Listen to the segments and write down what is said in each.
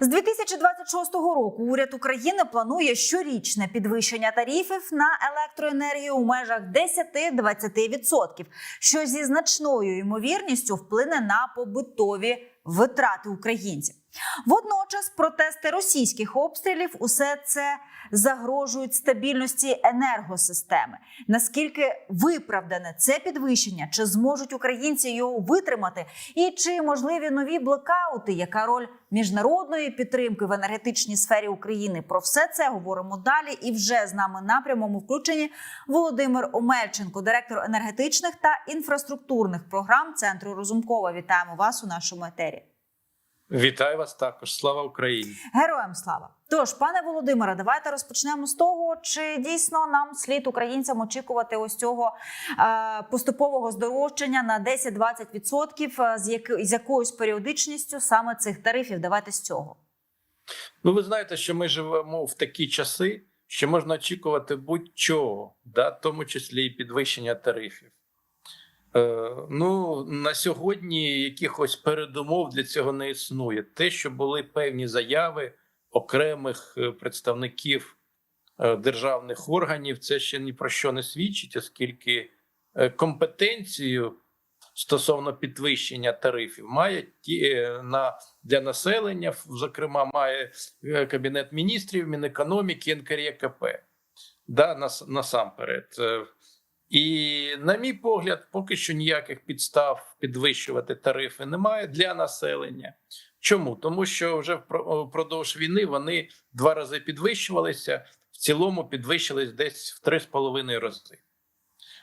З 2026 року уряд України планує щорічне підвищення тарифів на електроенергію у межах 10-20%, що зі значною ймовірністю вплине на побутові витрати українців. Водночас протести російських обстрілів усе це загрожують стабільності енергосистеми. Наскільки виправдане це підвищення? Чи зможуть українці його витримати? І чи можливі нові блокаути? Яка роль міжнародної підтримки в енергетичній сфері України? Про все це говоримо далі. І вже з нами на прямому включенні Володимир Омельченко, директор енергетичних та інфраструктурних програм Центру Розумкова. Вітаємо вас у нашому етері. Вітаю вас також. Слава Україні! Героям слава! Тож, пане Володимире, давайте розпочнемо з того, чи дійсно нам слід українцям очікувати ось цього е, поступового здорожчання на 10-20% з, як, з якоюсь періодичністю саме цих тарифів. Давайте з цього. Ну, ви знаєте, що ми живемо в такі часи, що можна очікувати будь-чого, да, в тому числі і підвищення тарифів. Е, ну, на сьогодні якихось передумов для цього не існує. Те, що були певні заяви окремих е, представників е, державних органів, це ще ні про що не свідчить, оскільки компетенцію стосовно підвищення тарифів має ті на для населення, зокрема, має кабінет міністрів, Мінекономіки, НКРЄКП. Да, нас, насамперед. І, на мій погляд, поки що ніяких підстав підвищувати тарифи немає для населення. Чому? Тому що вже впродовж війни вони два рази підвищувалися, в цілому підвищились десь в 3,5 рази.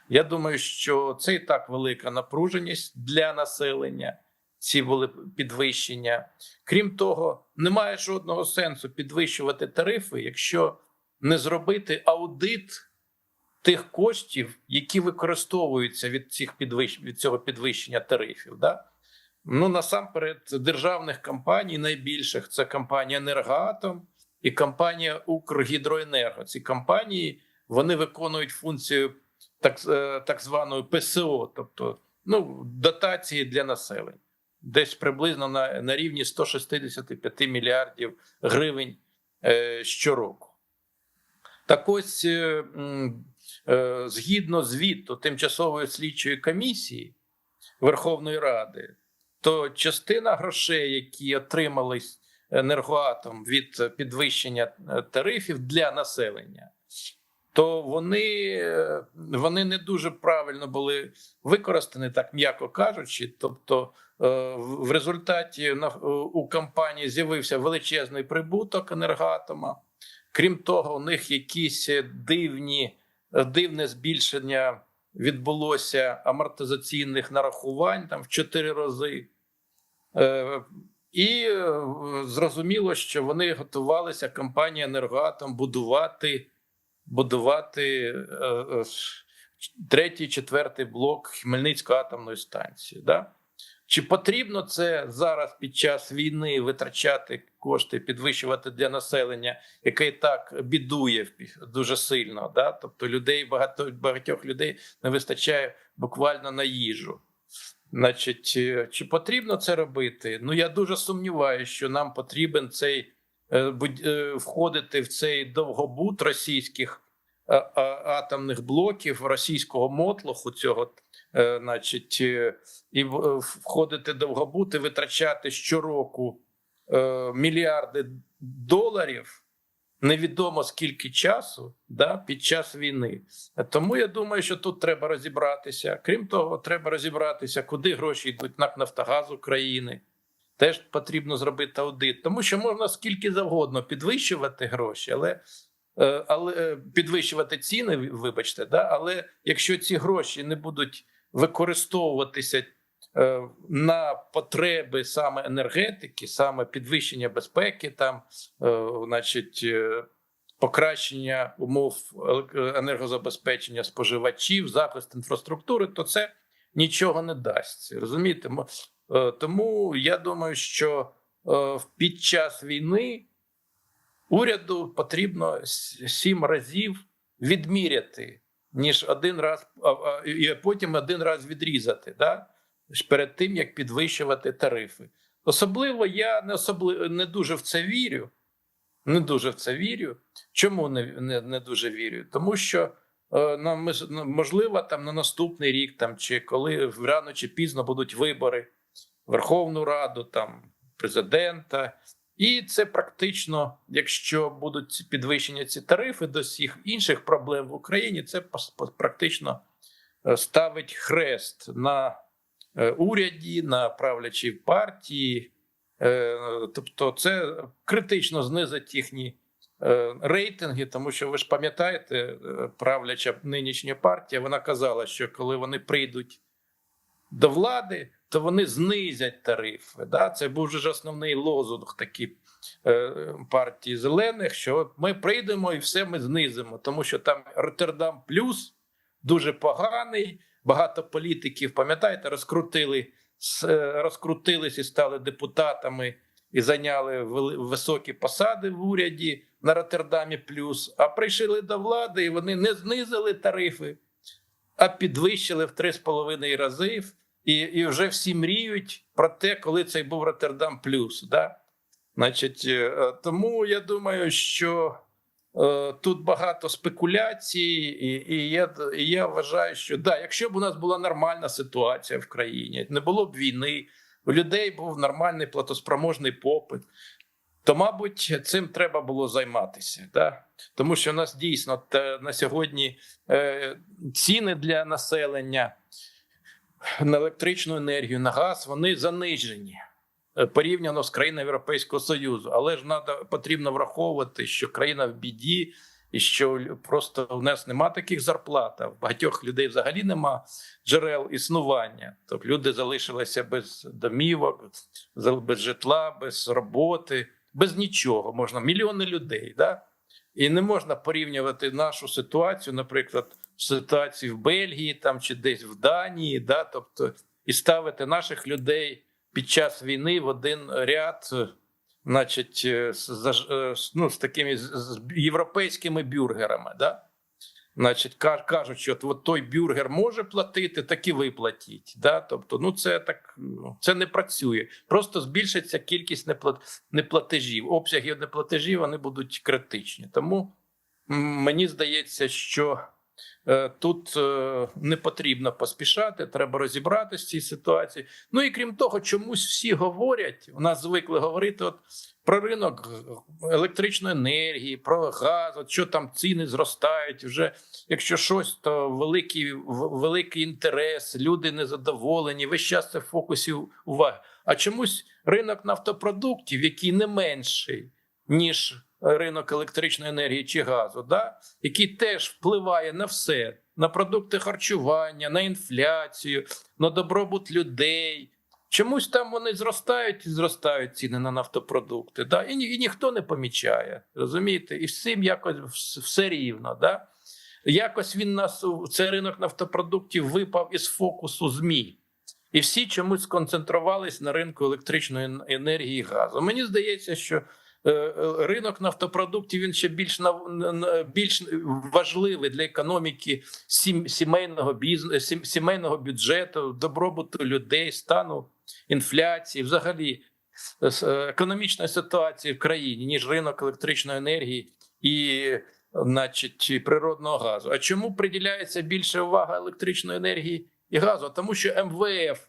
Я думаю, що це і так велика напруженість для населення. Ці були підвищення. Крім того, немає жодного сенсу підвищувати тарифи, якщо не зробити аудит тих коштів, які використовуються від цих підвищ... від цього підвищення тарифів. Да? Ну насамперед, державних компаній найбільших це компанія Енергоатом і компанія Укргідроенерго. Ці компанії вони виконують функцію так, е, так званої ПСО, тобто ну, дотації для населення, десь приблизно на, на рівні 165 мільярдів гривень е, щороку. Так ось, е, згідно звіту тимчасової слідчої комісії Верховної Ради, то частина грошей, які отримались енергоатом від підвищення е, тарифів для населення, то вони, е, вони не дуже правильно були використані, так м'яко кажучи. Тобто, е, в результаті е, у компанії з'явився величезний прибуток енергоатома. Крім того, у них якісь дивні, дивне збільшення відбулося амортизаційних нарахувань там в 4 рази. Е, І е, зрозуміло, що вони готувалися компанія Енергоатом будувати, будувати е, третій, четвертий блок Хмельницької атомної станції. Да? Чи потрібно це зараз під час війни витрачати кошти, підвищувати для населення, яке і так бідує дуже сильно? Да? Тобто людей багато багатьох людей не вистачає буквально на їжу. Значить, е, чи потрібно це робити? Ну я дуже сумніваюся, що нам потрібен цей е, е, входити в цей довгобут російських атомних блоків, російського мотлоху цього, е, значить, е, і е, входити довгобут і витрачати щороку е, мільярди доларів. Невідомо скільки часу да, під час війни. Тому я думаю, що тут треба розібратися. Крім того, треба розібратися, куди гроші йдуть НАК Нафтогаз України. Теж потрібно зробити аудит, тому що можна скільки завгодно підвищувати гроші, але, е, але е, підвищувати ціни, вибачте, да, але якщо ці гроші не будуть використовуватися е, на потреби саме енергетики, саме підвищення безпеки, там, е, значить, е, покращення умов енергозабезпечення споживачів, захист інфраструктури, то це нічого не дасть. Розумієте? Е, Тому я думаю, що е, під час війни уряду потрібно сім разів відміряти, ніж один раз, і потім один раз відрізати, да? перед тим як підвищувати тарифи. Особливо я не особливо не дуже в це вірю. Не дуже в це вірю. Чому не, не, не дуже вірю? Тому що е, на, можливо, там на наступний рік, там чи коли рано чи пізно будуть вибори Верховну Раду, там президента. І це практично, якщо будуть підвищення ці тарифи до всіх інших проблем в Україні, це практично е, ставить хрест на е, уряді, на правлячій партії. Е, Тобто, це критично знизить їхні рейтинги, тому що ви ж пам'ятаєте, правляча нинішня партія вона казала, що коли вони прийдуть до влади, то вони знизять тарифи. Да? Це був же ж основний лозунг такий е, партії зелених, що ми прийдемо і все ми знизимо, тому що там Роттердам плюс дуже поганий. Багато політиків, пам'ятаєте, розкрутили е, розкрутились і стали депутатами і зайняли високі посади в уряді на Роттердамі плюс. А прийшли до влади, і вони не знизили тарифи, а підвищили в 3,5 рази. І, і вже всі мріють про те, коли цей був Роттердам плюс. Да? Значить, е, тому я думаю, що е, тут багато спекуляцій, і, і, я, і я вважаю, що да, якщо б у нас була нормальна ситуація в країні, не було б війни, у людей був нормальний платоспроможний попит, то, мабуть, цим треба було займатися. Да? Тому що у нас дійсно на сьогодні е, ціни для населення на електричну енергію, на газ, вони занижені е, порівняно з країнами Європейського Союзу. Але ж надо, потрібно враховувати, що країна в біді, і що просто у нас нема таких зарплат. А в багатьох людей взагалі нема джерел існування. Тобто люди залишилися без домівок, без житла, без роботи, без нічого. Можна мільйони людей. Да? І не можна порівнювати нашу ситуацію, наприклад, з ситуацією в Бельгії там чи десь в Данії, да? тобто, і ставити наших людей під час війни в один ряд, е, значить, е, е, з- ну, з такими з, європейськими бюргерами. Да? Значить, кажуть, що от, от той бюргер може платити, так і ви платіть. Да? Тобто, ну це так ну, це не працює. Просто збільшиться кількість неплат, неплатежів. Обсяги неплатежів вони будуть критичні. Тому мені здається, що тут е, не потрібно поспішати, треба розібратися в цій ситуації. Ну і крім того, чомусь всі говорять. У нас звикли говорити от про ринок електричної енергії, про газ, от що там ціни зростають. Вже якщо щось, то великий, великий інтерес, люди незадоволені. Весь час це в фокусі уваги. А чомусь ринок нафтопродуктів, який не менший, ніж ринок електричної енергії чи газу, да? який теж впливає на все: на продукти харчування, на інфляцію, на добробут людей. Чомусь там вони зростають і зростають ціни на нафтопродукти, да? і, і ніхто не помічає. Розумієте? І всім якось все рівно. Да? Якось він нас цей ринок нафтопродуктів випав із фокусу ЗМІ. І всі чомусь сконцентрувались на ринку електричної енергії і газу. Мені здається, що ринок нафтопродуктів він ще більш більш важливий для економіки сім- сімейного бізнесу, сімейного бюджету, добробуту людей, стану інфляції, взагалі е, е, економічної ситуації в країні, ніж ринок електричної енергії і, значить, природного газу. А чому приділяється більше увага електричної енергії і газу? Тому що МВФ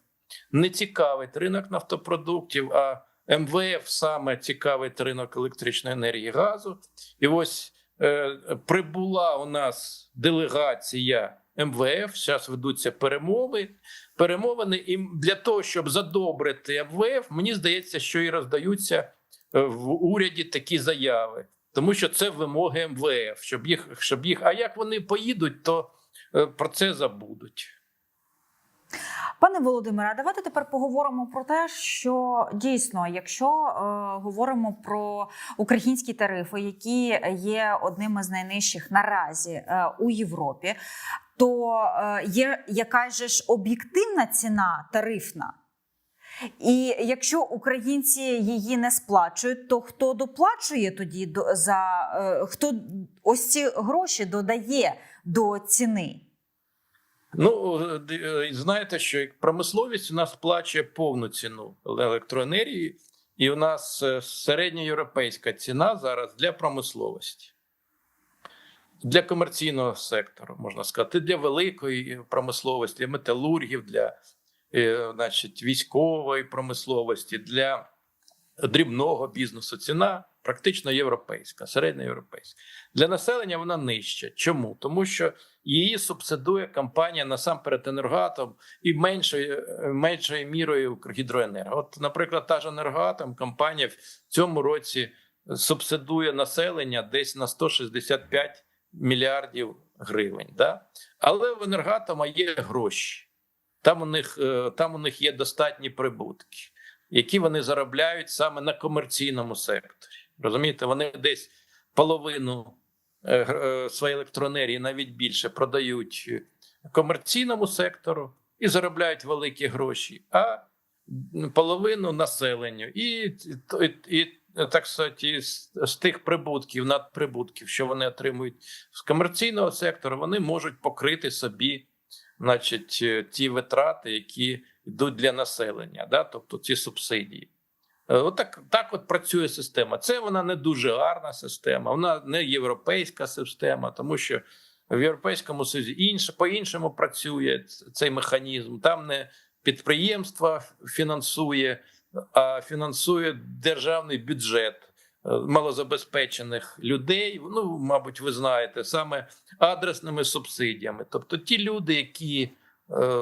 не цікавить ринок нафтопродуктів, а МВФ саме цікавить ринок електричної енергії газу. І ось е, прибула у нас делегація МВФ. Зараз ведуться перемови. Перемовини, і для того, щоб задобрити МВФ, мені здається, що і роздаються е, в уряді такі заяви, тому що це вимоги МВФ, щоб їх, щоб їх. А як вони поїдуть, то е, про це забудуть. Пане Володимире, давайте тепер поговоримо про те, що дійсно, якщо е, говоримо про українські тарифи, які є одними з найнижчих наразі е, у Європі, то е, є якась ж об'єктивна ціна тарифна. І якщо українці її не сплачують, то хто доплачує тоді до за е, хто ось ці гроші додає до ціни? Ну е, е, знаєте, що промисловість у нас сплачує повну ціну електроенергії, і у нас е, середньоєвропейська ціна зараз для промисловості. Для комерційного сектору, можна сказати, для великої промисловості, для металургів, для значить, військової промисловості, для дрібного бізнесу. Ціна практично європейська, середньоєвропейська. Для населення вона нижча. Чому? Тому що її субсидує компанія насамперед енергоатом і меншою, меншою мірою Укргідроенерго. От, наприклад, та ж енергоатом компанія в цьому році субсидує населення десь на 165 мільярдів гривень. Да? Але в енергоатома є гроші. Там у них, е, там у них є достатні прибутки, які вони заробляють саме на комерційному секторі. Розумієте, вони десь половину е, е, своєї електроенергії, навіть більше, продають комерційному сектору і заробляють великі гроші, а половину населенню. І, і, і так сказати, з, з тих прибутків, надприбутків, що вони отримують з комерційного сектору, вони можуть покрити собі, значить, е, ті витрати, які йдуть для населення, да? тобто ці субсидії. Е, Отак так от працює система. Це вона не дуже гарна система, вона не європейська система, тому що в Європейському Союзі інше по-іншому працює цей механізм. Там не підприємство фінансує, а фінансує державний бюджет е, малозабезпечених людей. Ну, мабуть, ви знаєте, саме адресними субсидіями. Тобто ті люди, які,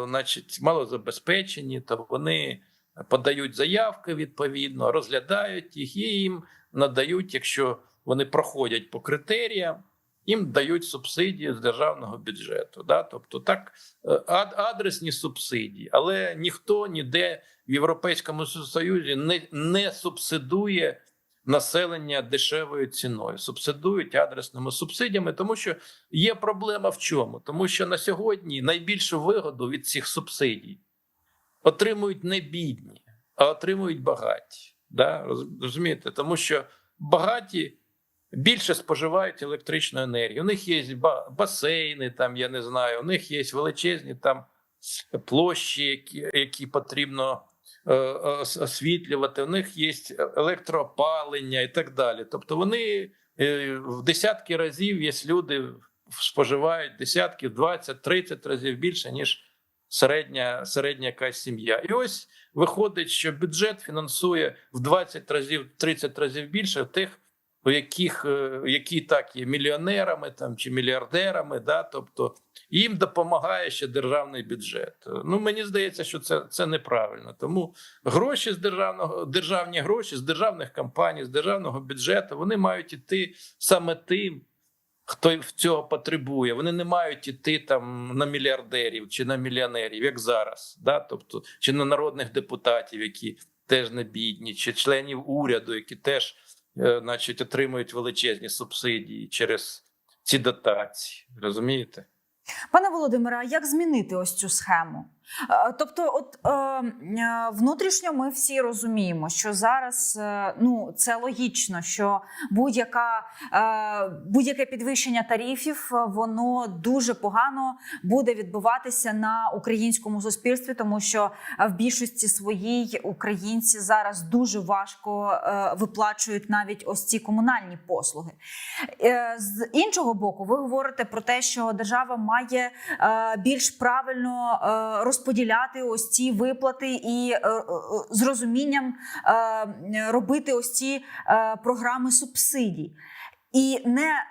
значить, малозабезпечені, то вони подають заявки відповідно, розглядають їх і їм надають, якщо вони проходять по критеріям, їм дають субсидії з державного бюджету. Да? Тобто так е, ад- адресні субсидії, але ніхто ніде в Європейському Союзі не, не субсидує населення дешевою ціною, субсидують адресними субсидіями, тому що є проблема в чому? Тому що на сьогодні найбільшу вигоду від цих субсидій отримують не бідні, а отримують багаті. Да? Розумієте? Тому що багаті більше споживають електричну енергію. У них є басейни, там я не знаю, у них є величезні там площі, які, які потрібно освітлювати. У них є електроопалення і так далі. Тобто вони е, в десятки разів є люди споживають десятки, 20, 30 разів більше, ніж середня, середня якась сім'я. І ось виходить, що бюджет фінансує в 20 разів, 30 разів більше тих, у яких е, які так є мільйонерами там чи мільярдерами, да, тобто їм допомагає ще державний бюджет. Ну мені здається, що це, це неправильно. Тому гроші з державного державні гроші з державних компаній, з державного бюджету вони мають іти саме тим, хто в цього потребує. Вони не мають іти там на мільярдерів чи на мільйонерів, як зараз, да? тобто, чи на народних депутатів, які теж не бідні, чи членів уряду, які теж, значить, отримують величезні субсидії через ці дотації. Розумієте? Пане Володимире, а як змінити ось цю схему? Е, Тобто, от е, е, внутрішньо ми всі розуміємо, що зараз ну це логічно, що будь-яка будь-яке підвищення тарифів воно дуже погано буде відбуватися на українському суспільстві, тому що в більшості своїй українці зараз дуже важко виплачують навіть ось ці комунальні послуги. З іншого боку, ви говорите про те, що держава має більш правильно е, розподіляти ось ці виплати і е, е, з розумінням е, робити ось ці програми субсидій. І не е,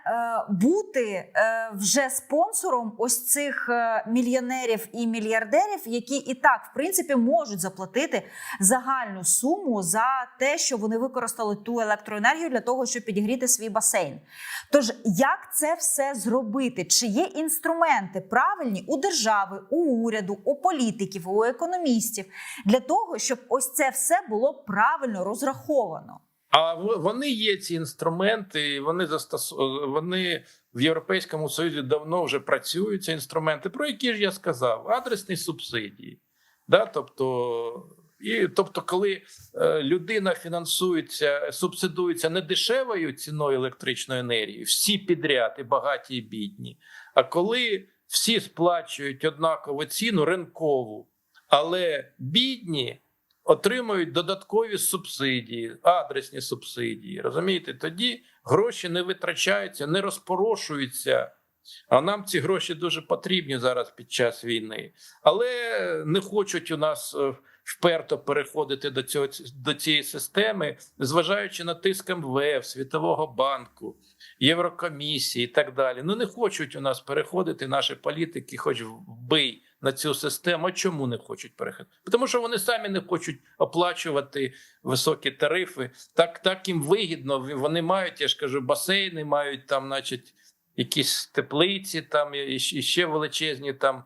бути е, вже спонсором ось цих е, мільйонерів і мільярдерів, які і так в принципі можуть заплатити загальну суму за те, що вони використали ту електроенергію для того, щоб підігріти свій басейн. Тож, як це все зробити? Чи є інструменти правильні у держави, у уряду, у політиків, у економістів для того, щоб ось це все було правильно розраховано? А вони є ці інструменти, вони застосу... вони в Європейському Союзі давно вже працюють ці інструменти, про які ж я сказав: адресні субсидії. Да? Тобто, і, тобто, коли е, людина фінансується, субсидується не дешевою ціною електричної енергії, всі підряд, і багаті, і бідні. А коли всі сплачують однакову ціну ринкову, але бідні отримують додаткові субсидії, адресні субсидії. Розумієте, тоді гроші не витрачаються, не розпорошуються. А нам ці гроші дуже потрібні зараз під час війни, але не хочуть у нас е, вперто переходити до цього до цієї системи, зважаючи на тиск МВФ, Світового банку, Єврокомісії і так далі. Ну не хочуть у нас переходити наші політики, хоч вбий на цю систему. Чому не хочуть переходити? Тому що вони самі не хочуть оплачувати високі тарифи. Так, так їм вигідно. Вони мають, я ж кажу, басейни, мають там, значить, якісь теплиці, там і ще- величезні там.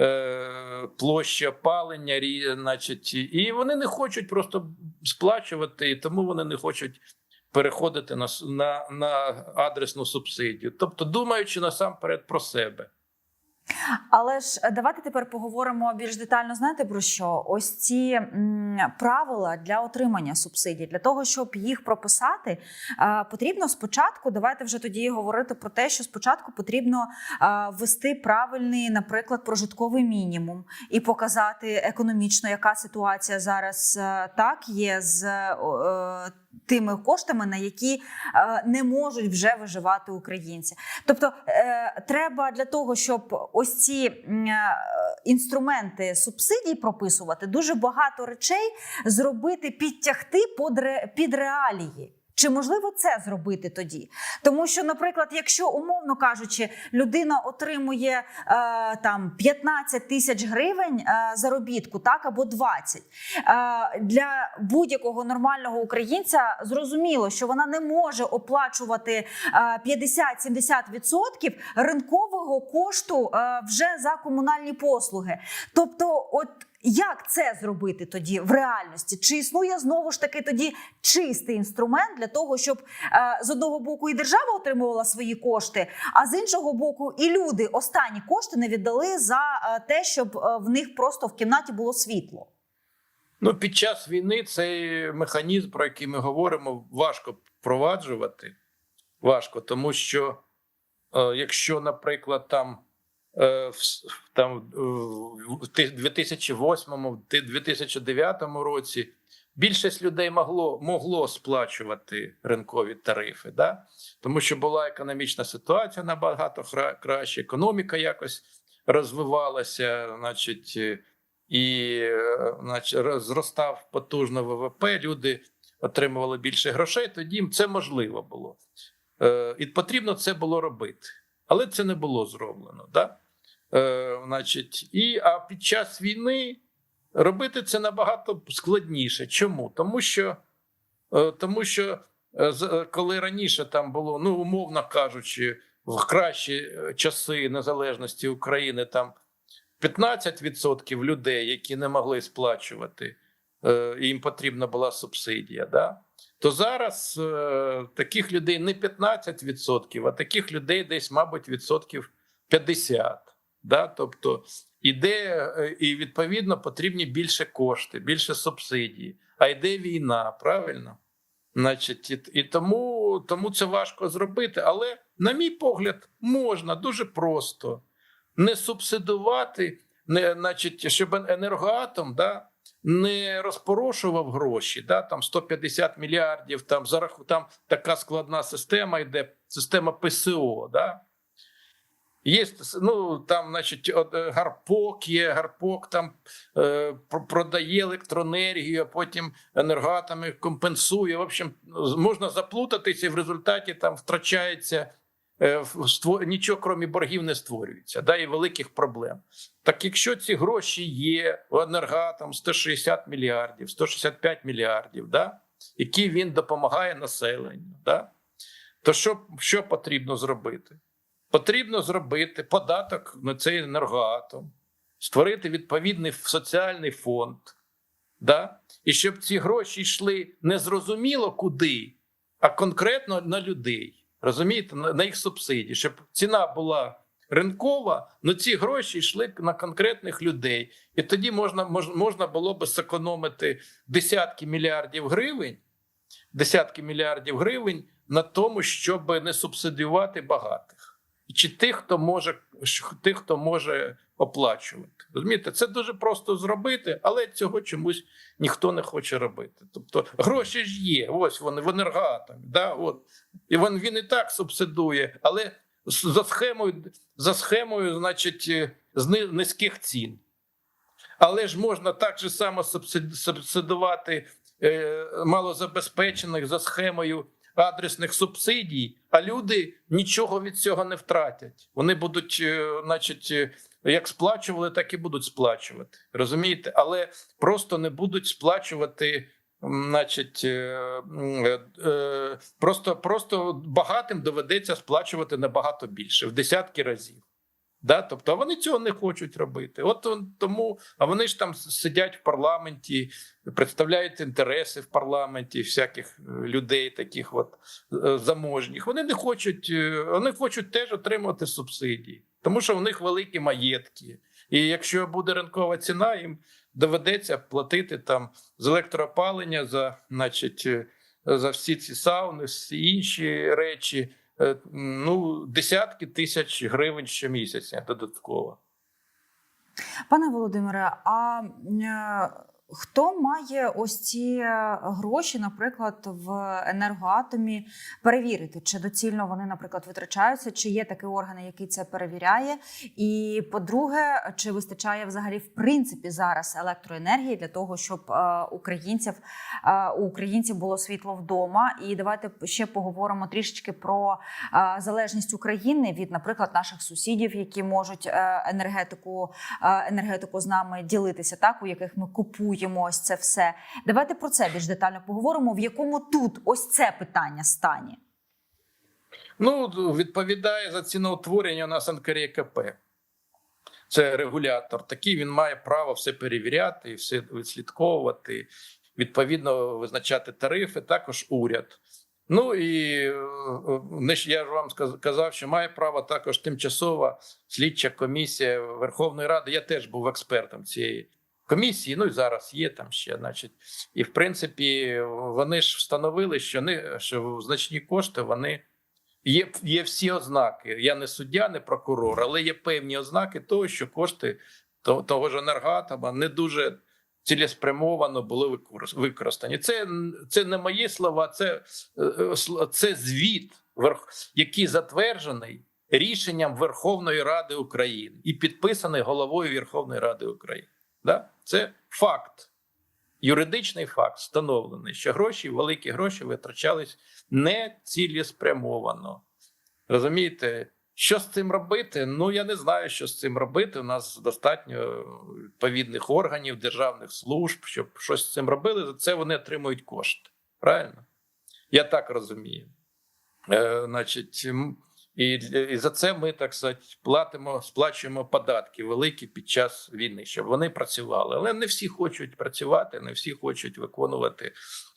е, Площі опалення, значить, і вони не хочуть просто сплачувати, і тому вони не хочуть переходити на, на, на адресну субсидію. Тобто, думаючи насамперед про себе. Але ж е, давайте тепер поговоримо більш детально. Знаєте про що? Ось ці правила для отримання субсидій, для того, щоб їх прописати, е, потрібно спочатку. Давайте вже тоді говорити про те, що спочатку потрібно е, ввести правильний, наприклад, прожитковий мінімум і показати економічно, яка ситуація зараз так є з тими коштами, на які не можуть вже виживати українці. Тобто треба для того, щоб ось ці е, інструменти субсидій прописувати, дуже багато речей зробити, підтягти під, ре- під реалії. Чи можливо це зробити тоді? Тому що, наприклад, якщо умовно кажучи, людина отримує е, там 15 тисяч гривень е, заробітку, так або 20, е, для будь-якого нормального українця зрозуміло, що вона не може оплачувати е, 50-70% ринкового кошту е, вже за комунальні послуги. Тобто, от. Як це зробити тоді в реальності? Чи існує знову ж таки тоді чистий інструмент для того, щоб е, з одного боку і держава отримувала свої кошти, а з іншого боку, і люди останні кошти не віддали за е, те, щоб е, в них просто в кімнаті було світло? Ну, під час війни цей механізм, про який ми говоримо, важко впроваджувати. Важко, тому що якщо, наприклад, там, там е, в 2008-2009 році більшість людей могло, могло сплачувати ринкові тарифи, да? тому що була економічна ситуація набагато краще, економіка якось розвивалася, значить. е, і е, значить, зростав потужно ВВП, люди отримували більше грошей, тоді це можливо було. Е, І потрібно це було робити. Але це не було зроблено. Да? Е, значить, і, а під час війни робити це набагато складніше. Чому? Тому що, е, тому що е, е, коли раніше там було, ну, умовно кажучи, в кращі е, часи незалежності України там 15% людей, які не могли сплачувати, е, їм потрібна була субсидія. Да? То зараз е, таких людей не 15%, а таких людей десь, мабуть, відсотків 50%. Да? Тобто іде е, і відповідно потрібні більше кошти, більше субсидії. А йде війна, правильно? Значить, і, і тому, тому це важко зробити. Але, на мій погляд, можна дуже просто не субсидувати, не, значить, щоб енергоатом да, не розпорошував гроші, да, там 150 мільярдів, там, за раху- там така складна система йде, система ПСО. Да. Є ну, там, значить, е, гарпок є, гарпок там е, продає електроенергію, а потім енергоатоми компенсує. В общем, можна заплутатися, і в результаті там втрачається е, в- ство- нічого, крім боргів, не створюється, да, і великих проблем. Так якщо ці гроші є у енергоатом 160 мільярдів, 165 мільярдів, да, які він допомагає населенню, да, то що, що потрібно зробити? Потрібно зробити податок на цей енергоатом, створити відповідний соціальний фонд, да? і щоб ці гроші йшли не зрозуміло куди, а конкретно на людей. Розумієте, на, їх субсидії, щоб ціна була ринкова, але ці гроші йшли на конкретних людей. І тоді можна, можна було би зекономити десятки мільярдів гривень, десятки мільярдів гривень на тому, щоб не субсидіювати багатих. Чи тих, хто може тих, хто може оплачувати. Розумієте, це дуже просто зробити, але цього чомусь ніхто не хоче робити. Тобто гроші ж є, ось вони в енергоатомі. Да, от. І він, він і так субсидує, але за схемою, за схемою, значить, е, низьких цін. Але ж можна так же само субсидувати е, малозабезпечених за схемою адресних субсидій, а люди нічого від цього не втратять. Вони будуть, е, значить, е, як сплачували, так і будуть сплачувати. Розумієте? Але просто не будуть сплачувати. Значить, е, просто, просто багатим доведеться сплачувати набагато більше, в десятки разів. Да? Тобто вони цього не хочуть робити. От тому, а вони ж там сидять в парламенті, представляють інтереси в парламенті всяких е, людей, таких от е, заможніх. Вони не хочуть, е, вони хочуть теж отримувати субсидії, тому що в них великі маєтки. І якщо буде ринкова ціна, їм доведеться платити там з електроопалення за, значить, за всі ці сауни, всі інші речі. Е, Ну, десятки тисяч гривень щомісяця додатково. Пане Володимире, а е, хто має ось ці е, гроші, наприклад, в енергоатомі перевірити, чи доцільно вони, наприклад, витрачаються, чи є такий орган, який це перевіряє? І по-друге, чи вистачає взагалі в принципі зараз електроенергії для того, щоб е, українців е, у українців було світло вдома? І давайте ще поговоримо трішечки про залежність України від, наприклад, наших сусідів, які можуть енергетику енергетику з нами ділитися, так у яких ми купуємо ось це все. Давайте про це більш детально поговоримо. В якому тут ось це питання стані? Ну, відповідає за ціноутворення у нас НКРЄКП. Це регулятор. Такий він має право все перевіряти все відслідковувати, відповідно визначати тарифи, також уряд. Ну і е, я ж вам казав, що має право також тимчасова слідча комісія Верховної Ради. Я теж був експертом цієї комісії. Ну і зараз є там ще, значить, і в принципі вони ж встановили, що не що значні кошти вони Є, є всі ознаки. Я не суддя, не прокурор, але є певні ознаки того, що кошти того, того ж енергоатома не дуже цілеспрямовано були використані. Це, це не мої слова, це, е, це звіт, який затверджений рішенням Верховної Ради України і підписаний головою Верховної Ради України. Да? Це факт. Юридичний факт встановлений, що гроші, великі гроші витрачались не цілеспрямовано. Розумієте, що з цим робити? Ну я не знаю, що з цим робити. У нас достатньо відповідних органів, державних служб, щоб щось з цим робили. За це вони отримують кошти. Правильно? Я так розумію. Е, значить, і, і за це ми так сказати, платимо, сплачуємо податки великі під час війни, щоб вони працювали. Але не всі хочуть працювати, не всі хочуть виконувати,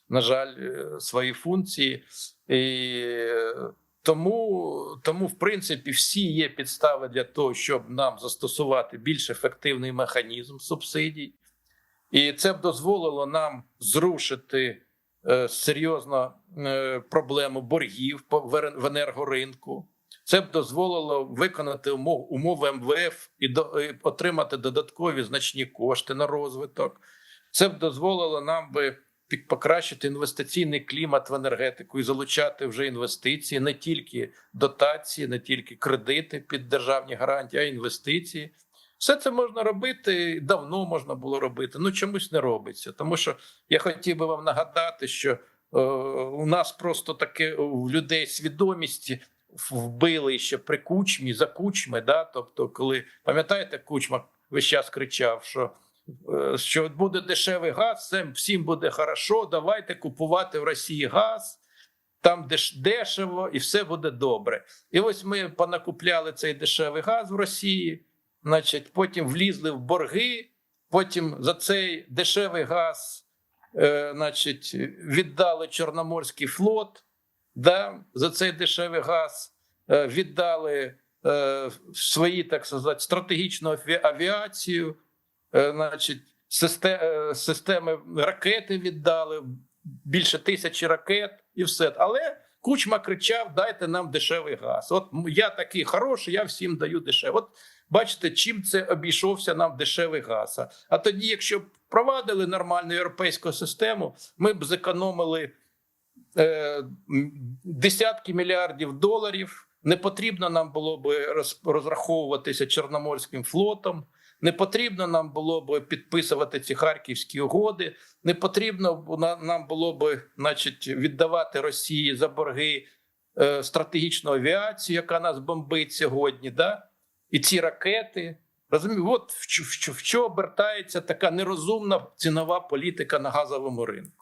на жаль, е, свої функції. І е, тому, тому, в принципі, всі є підстави для того, щоб нам застосувати більш ефективний механізм субсидій. І це б дозволило нам зрушити е, серйозно е, проблему боргів в енергоринку. Це б дозволило виконати умов, умови МВФ і, до, отримати додаткові значні кошти на розвиток. Це б дозволило нам би покращити інвестиційний клімат в енергетику і залучати вже інвестиції, не тільки дотації, не тільки кредити під державні гарантії, а інвестиції. Все це можна робити давно можна було робити. Ну чомусь не робиться. Тому що я хотів би вам нагадати, що е, у нас просто таке у людей свідомість вбили ще при кучмі за кучми. Да? Тобто, коли пам'ятаєте, кучма весь час кричав, що. е, Що буде дешевий газ, всім буде хорошо. Давайте купувати в Росії газ, там деш, дешево, і все буде добре. І ось ми понакупляли цей дешевий газ в Росії, значить, потім влізли в борги, потім за цей дешевий газ, е, значить, віддали Чорноморський флот, да, за цей дешевий газ е, віддали е, свої, так сказати, стратегічну аві- авіацію, е, значить, системи ракети віддали більше тисячі ракет і все. Але Кучма кричав: дайте нам дешевий газ. От я такий хороший, я всім даю дешевий. От бачите, чим це обійшовся нам дешевий газ. А- тоді, якщо б провадили нормальну європейську систему, ми б зекономили десятки мільярдів доларів. Не потрібно нам було б роз- розраховуватися Чорноморським флотом. Не потрібно нам було б підписувати ці харківські угоди. Не потрібно нам було б, значить, віддавати Росії за борги е, стратегічну авіацію, яка нас бомбить сьогодні. Да? І ці ракети. Розумію, от в що обертається така нерозумна цінова політика на газовому ринку.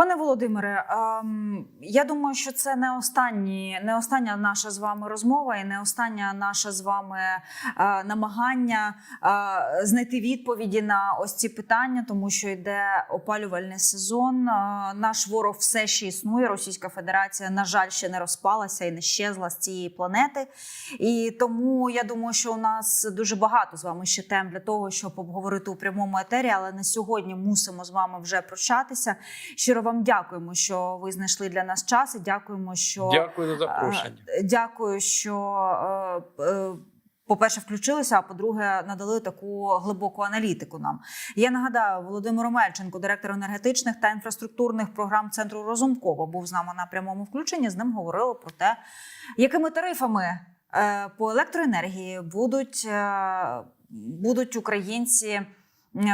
Пане Володимире, ем, я думаю, що це не останні, не остання наша з вами розмова, і не остання наша з вами е, намагання е, знайти відповіді на ось ці питання, тому що йде опалювальний сезон. Е, наш ворог все ще існує. Російська Федерація, на жаль, ще не розпалася і не щезла з цієї планети. І тому я думаю, що у нас дуже багато з вами ще тем для того, щоб обговорити у прямому етері. Але на сьогодні мусимо з вами вже прощатися. Щиро вам дякуємо, що ви знайшли для нас час. І дякуємо, що Дякую за запрошення. Е, Дякую, що е, е, по-перше, включилися, а по-друге, надали таку глибоку аналітику нам. Я нагадаю, Володимир Омельченко, директор енергетичних та інфраструктурних програм центру Розумкова, був з нами на прямому включенні. З ним говорили про те, якими тарифами по електроенергії будуть, будуть українці.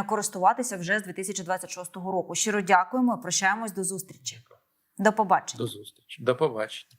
Користуватися вже з 2026 року. Щиро дякуємо. Прощаємось до зустрічі. До побачення. До зустрічі. До побачення.